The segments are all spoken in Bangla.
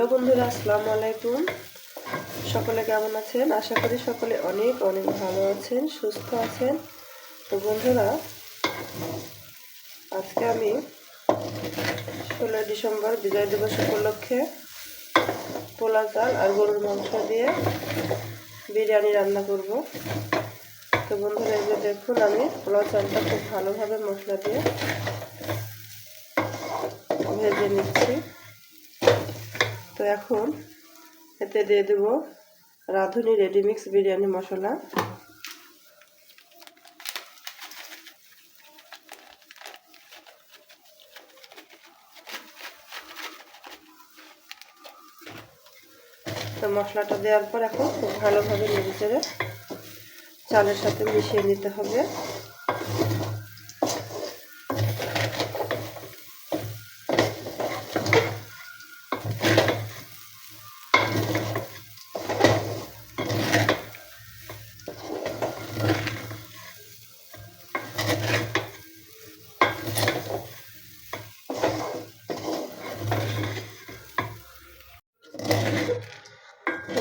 হ্যালো বন্ধুরা, আসসালামু আলাইকুম। সকলে কেমন আছেন? আশা করি সকলে অনেক অনেক ভালো আছেন, সুস্থ আছেন। তো বন্ধুরা, আজকে আমি ষোলোই ডিসেম্বর বিজয় দিবস উপলক্ষে পোলা চাল আর গরুর মাংস দিয়ে বিরিয়ানি রান্না করব। তো বন্ধুরা, এই যে দেখুন আমি পোলা চালটা খুব ভালোভাবে মশলা দিয়ে ভেজে নিচ্ছি। তো এখন এতে দিয়ে দেব রাঁধুনি রেডিমিক্স বিরিয়ানি মশলা। তো মশলাটা দেওয়ার পর এখন খুব ভালোভাবে চেড়ে চালের সাথে মিশিয়ে নিতে হবে।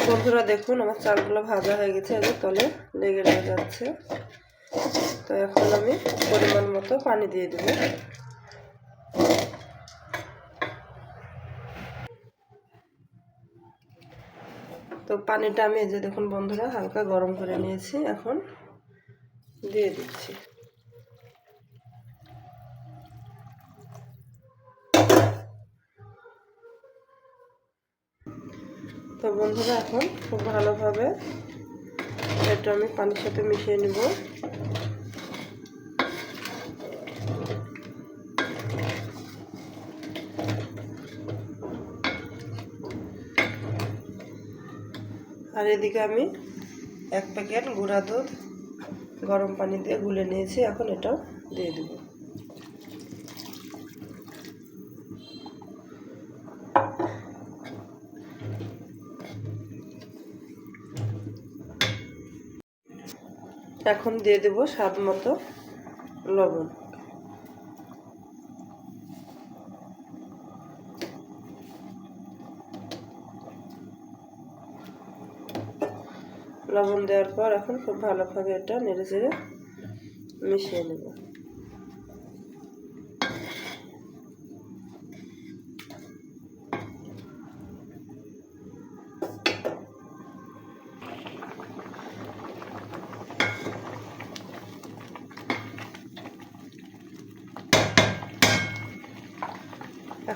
বন্ধুরা দেখুন, আমার চালগুলো ভাজা হয়ে গেছে এবার তলে লেগে লেগে যাচ্ছে। তো এখন আমি পরিমাণ মতো পানি দিয়ে দেব। তো পানিটা আমি এই যে দেখুন বন্ধুরা, হালকা গরম করে নিয়েছি, এখন দিয়ে দিচ্ছি। তো বন্ধুরা, এখন খুব ভালোভাবে এটা আমি পানির সাথে মিশিয়ে নেব। আর এদিকে আমি এক প্যাকেট গুঁড়া দুধ গরম পানি দিয়ে গুলে নিয়েছি। এখন এটাও দিয়ে দেবো। এখন দিয়ে দেব স্বাদ মতো লবণ। লবণ দেওয়ার পর এখন খুব ভালোভাবে এটা নেড়ে চেড়ে মিশিয়ে নেব।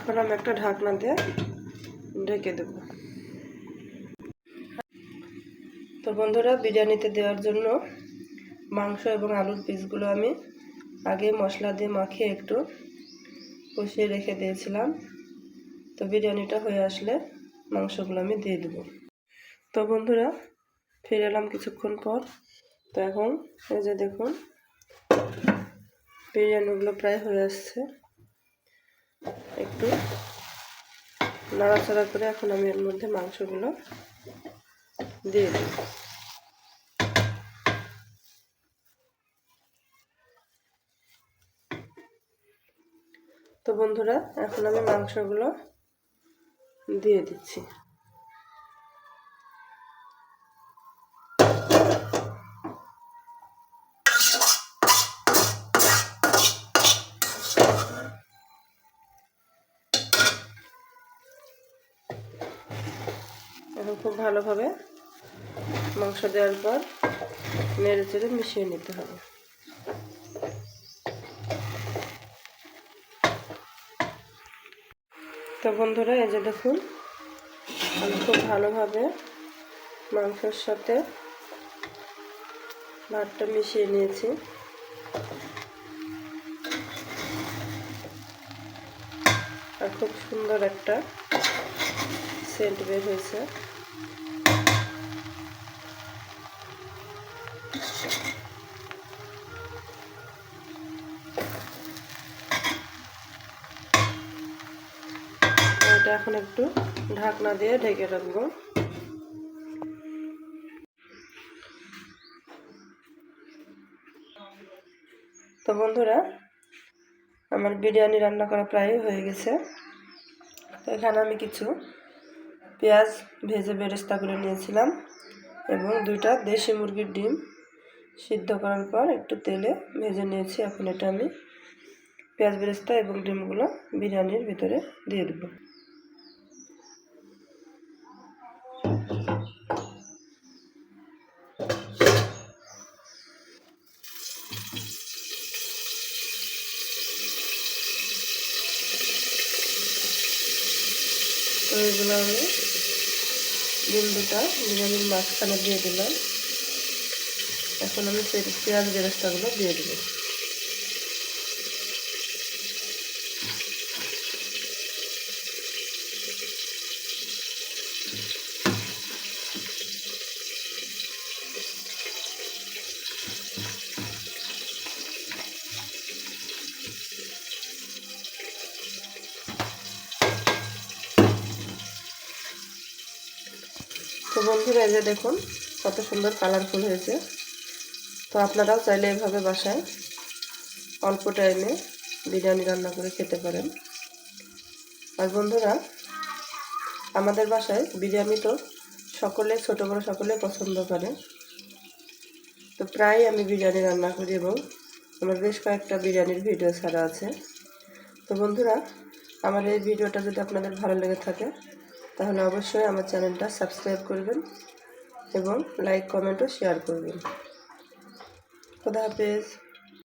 এখন আমি একটা ঢাকনা দিয়ে ঢেকে দেব। তো বন্ধুরা, বিরিয়ানিতে দেওয়ার জন্য মাংস এবং আলুর পিসগুলো আমি আগে মশলা দিয়ে মাখিয়ে একটু কষিয়ে রেখে দিয়েছিলাম। তো বিরিয়ানিটা হয়ে আসলে মাংসগুলো আমি দিয়ে দেব। তো বন্ধুরা, ফিরে এলাম কিছুক্ষণ পর। তো এখন এই যে দেখুন, বিরিয়ানিগুলো প্রায় হয়ে আসছে। একটু নাড়াচাড়া করে এখন আমি এর মধ্যে মাংসগুলো দিয়ে দিই। তো বন্ধুরা, এখন আমি মাংসগুলো দিয়ে দিচ্ছি। খুব ভালোভাবে মাংস দেওয়ার পর নেড়ে চেড়ে মিশিয়ে নিতে হবে। তো বন্ধুরা, এই যে দেখুন, আমি খুব ভালোভাবে মাংসের সাথে ভাতটা মিশিয়ে নিয়েছি। আর খুব সুন্দর একটা সেন্ট বের হয়েছে। এটা এখন একটু ঢাকনা দিয়ে ঢেকে রাখব। তো বন্ধুরা, আমার বিরিয়ানি রান্না করা প্রায় হয়ে গেছে। তো এখানে আমি কিছু পেঁয়াজ ভেজে বেরেস্তা করে নিয়েছিলাম এবং দুইটা দেশি মুরগির ডিম। সিদ্ধ করার পর একটু তেলে ভেজে নিয়েছি এখন এটা আমি পেঁয়াজ বেরেস্তা এবং ডিমগুলো বিরিয়ানির ভিতরে দিয়ে দেবো। এগুলো আমি ডিম দুটা বিরিয়ানির মাঝখানে দিয়ে দিলাম। এখন আমি পেঁয়াজ বেরেস্তাগুলো দিয়ে দেবো। তো বন্ধুরা যে দেখুন কত সুন্দর কালারফুল হয়েছে। তো আপনারাও চাইলে এভাবে বাসায় অল্প টাইমে বিরিয়ানি রান্না করে খেতে পারেন। আর বন্ধুরা, আমাদের বাসায় বিরিয়ানি তো সকলে, ছোট বড় সকলে পছন্দ করে। তো প্রায় আমি বিরিয়ানি রান্না করি এবং আমার বেশ কয়েকটা বিরিয়ানির ভিডিও ছাড়া আছে। তো বন্ধুরা, আমার এই ভিডিওটা যদি আপনাদের ভালো লেগে থাকে, তাহলে অবশ্যই আমার চ্যানেলটা সাবস্ক্রাইব করবেন এবং লাইক, কমেন্ট ও শেয়ার করবেন। খুদা হাফেজ